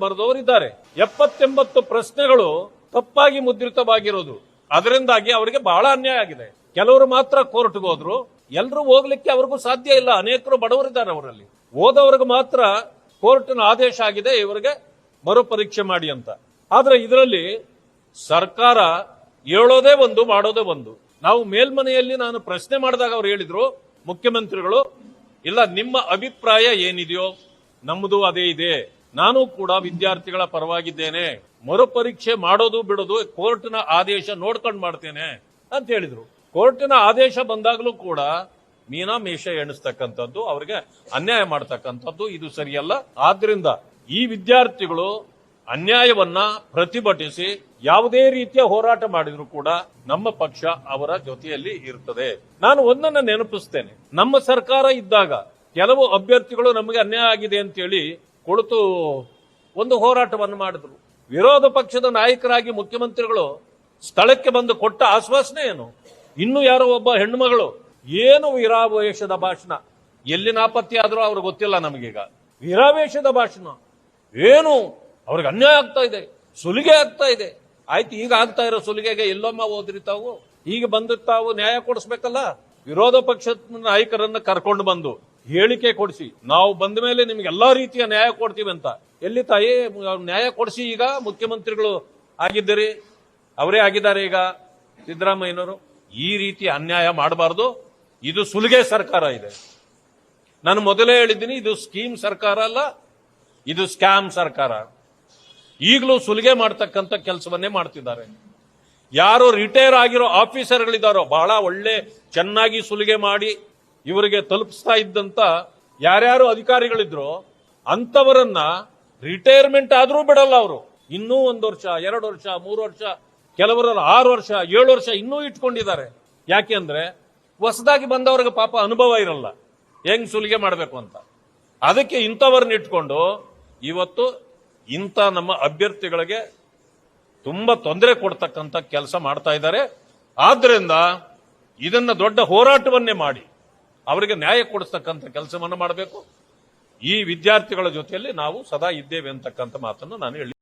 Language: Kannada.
ಬರೆದವರಿದ್ದಾರೆ. ಎಪ್ಪತ್ತೆಂಬತ್ತು ಪ್ರಶ್ನೆಗಳು ತಪ್ಪಾಗಿ ಮುದ್ರಿತವಾಗಿರೋದು. ಅದರಿಂದಾಗಿ ಅವರಿಗೆ ಬಹಳ ಅನ್ಯಾಯ ಆಗಿದೆ. ಕೆಲವರು ಮಾತ್ರ ಕೋರ್ಟ್ಗೆ ಹೋದ್ರು. ಎಲ್ಲರೂ ಹೋಗ್ಲಿಕ್ಕೆ ಅವ್ರಿಗೂ ಸಾಧ್ಯ ಇಲ್ಲ. ಅನೇಕರು ಬಡವರಿದ್ದಾರೆ ಅವರಲ್ಲಿ. ಓದವ್ರಿಗೆ ಮಾತ್ರ ಕೋರ್ಟ್ನ ಆದೇಶ ಆಗಿದೆ, ಇವರಿಗೆ ಮರುಪರೀಕ್ಷೆ ಮಾಡಿ ಅಂತ. ಆದ್ರೆ ಇದರಲ್ಲಿ ಸರ್ಕಾರ ಹೇಳೋದೇ ಒಂದು, ಮಾಡೋದೇ ಒಂದು. ನಾವು ಮೇಲ್ಮನೆಯಲ್ಲಿ ನಾನು ಪ್ರಶ್ನೆ ಮಾಡಿದಾಗ ಅವ್ರು ಹೇಳಿದ್ರು, ಮುಖ್ಯಮಂತ್ರಿಗಳು, ಇಲ್ಲ, ನಿಮ್ಮ ಅಭಿಪ್ರಾಯ ಏನಿದೆಯೋ ನಮ್ಮದು ಅದೇ ಇದೆ. ನಾನು ಕೂಡ ವಿದ್ಯಾರ್ಥಿಗಳ ಪರವಾಗಿದ್ದೇನೆ. ಮರುಪರೀಕ್ಷೆ ಮಾಡೋದು ಬಿಡೋದು ಕೋರ್ಟ್ನ ಆದೇಶ ನೋಡ್ಕೊಂಡು ಮಾಡ್ತೇನೆ ಅಂತ ಹೇಳಿದ್ರು. ಕೋರ್ಟಿನ ಆದೇಶ ಬಂದಾಗಲೂ ಕೂಡ ಮೀನಾ ಮೇಷ ಎಣಿಸ್ತಕ್ಕಂಥದ್ದು, ಅವರಿಗೆ ಅನ್ಯಾಯ ಮಾಡ್ತಕ್ಕಂಥದ್ದು ಇದು ಸರಿಯಲ್ಲ. ಆದ್ರಿಂದ ಈ ವಿದ್ಯಾರ್ಥಿಗಳು ಅನ್ಯಾಯವನ್ನ ಪ್ರತಿಭಟಿಸಿ ಯಾವುದೇ ರೀತಿಯ ಹೋರಾಟ ಮಾಡಿದ್ರು ಕೂಡ ನಮ್ಮ ಪಕ್ಷ ಅವರ ಜೊತೆಯಲ್ಲಿ ಇರ್ತದೆ. ನಾನು ಒಂದನ್ನ ನೆನಪಿಸ್ತೇನೆ. ನಮ್ಮ ಸರ್ಕಾರ ಇದ್ದಾಗ ಕೆಲವು ಅಭ್ಯರ್ಥಿಗಳು ನಮಗೆ ಅನ್ಯಾಯ ಆಗಿದೆ ಅಂತೇಳಿ ಕುಳಿತು ಒಂದು ಹೋರಾಟವನ್ನು ಮಾಡಿದ್ರು. ವಿರೋಧ ಪಕ್ಷದ ನಾಯಕರಾಗಿ ಮುಖ್ಯಮಂತ್ರಿಗಳು ಸ್ಥಳಕ್ಕೆ ಬಂದು ಕೊಟ್ಟ ಆಶ್ವಾಸನೆ ಏನು? ಇನ್ನು ಯಾರೋ ಒಬ್ಬ ಹೆಣ್ಣುಮಗಳು ಏನು ವೀರಾವೇಶದ ಭಾಷಣ? ಎಲ್ಲಿ ನಾಪತ್ತೆ ಆದರೂ ಅವ್ರಿಗೆ ಗೊತ್ತಿಲ್ಲ ನಮಗೀಗ. ವೀರಾವೇಶದ ಭಾಷಣ. ಏನು? ಅವ್ರಿಗೆ ಅನ್ಯಾಯ ಆಗ್ತಾ ಇದೆ. ಸುಲಿಗೆ ಆಗ್ತಾ ಇದೆ. ಆಯ್ತು, ಈಗ ಆಗ್ತಾ ಇರೋ ಸುಲಿಗೆಗೆ ಎಲ್ಲೊಮ್ಮ ಹೋದ್ರಿ ತಾವು? ಈಗ ಬಂದು ತಾವು ನ್ಯಾಯ ಕೊಡಿಸ್ಬೇಕಲ್ಲ? ವಿರೋಧ ಪಕ್ಷದ ನಾಯಕರನ್ನು ಕರ್ಕೊಂಡು ಬಂದು. ಹೇಳಿಕೆ ಕೊಡಿಸಿ. ನಾವು ಬಂದ ಮೇಲೆ ನಿಮ್ಗೆ ಎಲ್ಲಾ ರೀತಿಯ ನ್ಯಾಯ ಕೊಡ್ತೀವಿ ಅಂತ. ಎಲ್ಲಿ ತಾಯಿ, ನ್ಯಾಯ ಕೊಡಿಸಿ ಈಗ ಮುಖ್ಯಮಂತ್ರಿಗಳು ಆಗಿದ್ದೀರಿ, ಅವರೇ ಆಗಿದ್ದಾರೆ ಈಗ ಸಿದ್ದರಾಮಯ್ಯನವರು. ಈ ರೀತಿ ಅನ್ಯಾಯ ಮಾಡಬಾರ್ದು. ಇದು ಸುಲಿಗೆ ಸರ್ಕಾರ ಇದೆ. ನಾನು ಮೊದಲೇ ಹೇಳಿದ್ದೀನಿ, ಇದು ಸ್ಕೀಮ್ ಸರ್ಕಾರ ಅಲ್ಲ, ಇದು ಸ್ಕ್ಯಾಮ್ ಸರ್ಕಾರ. ಈಗಲೂ ಸುಲಿಗೆ ಮಾಡ್ತಕ್ಕಂಥ ಕೆಲಸವನ್ನೇ ಮಾಡ್ತಿದ್ದಾರೆ. ಯಾರು ರಿಟೈರ್ ಆಗಿರೋ ಆಫೀಸರ್ಗಳಿದ್ದಾರೋ, ಬಹಳ ಒಳ್ಳೆ, ಚೆನ್ನಾಗಿ ಸುಲಿಗೆ ಮಾಡಿ ಇವರಿಗೆ ತಲುಪಿಸ್ತಾ ಇದ್ದಂತ ಯಾರ್ಯಾರು ಅಧಿಕಾರಿಗಳಿದ್ರು ಅಂತವರನ್ನ ರಿಟೈರ್ಮೆಂಟ್ ಆದ್ರೂ ಬಿಡಲ್ಲ ಅವರು. ಇನ್ನೂ ಒಂದು ವರ್ಷ, ಎರಡು ವರ್ಷ, ಮೂರು ವರ್ಷ, ಕೆಲವರಲ್ಲಿ ಆರು ವರ್ಷ, ಏಳು ವರ್ಷ ಇನ್ನೂ ಇಟ್ಕೊಂಡಿದ್ದಾರೆ. ಯಾಕೆಂದ್ರೆ ಹೊಸದಾಗಿ ಬಂದವ್ರಿಗೆ ಪಾಪ ಅನುಭವ ಇರಲ್ಲ. ಹೆಂಗ್ ಸುಲಿಗೆ ಮಾಡಬೇಕು ಅಂತ. ಅದಕ್ಕೆ ಇಂಥವ್ರನ್ನ ಇಟ್ಕೊಂಡು ಇವತ್ತು ಇಂಥ ನಮ್ಮ ಅಭ್ಯರ್ಥಿಗಳಿಗೆ ತುಂಬಾ ತೊಂದರೆ ಕೊಡ್ತಕ್ಕಂಥ ಕೆಲಸ ಮಾಡ್ತಾ ಇದ್ದಾರೆ. ಆದ್ರಿಂದ ಇದನ್ನ ದೊಡ್ಡ ಹೋರಾಟವನ್ನೇ ಮಾಡಿ. ಅವರಿಗೆ ನ್ಯಾಯ ಕೊಡಿಸ್ತಕ್ಕಂಥ ಕೆಲಸವನ್ನು ಮಾಡಬೇಕು. ಈ ವಿದ್ಯಾರ್ಥಿಗಳ ಜೊತೆಯಲ್ಲಿ ನಾವು ಸದಾ ಇದ್ದೇವೆ ಅಂತಕ್ಕಂಥ ಮಾತನ್ನು ನಾನು ಹೇಳಿ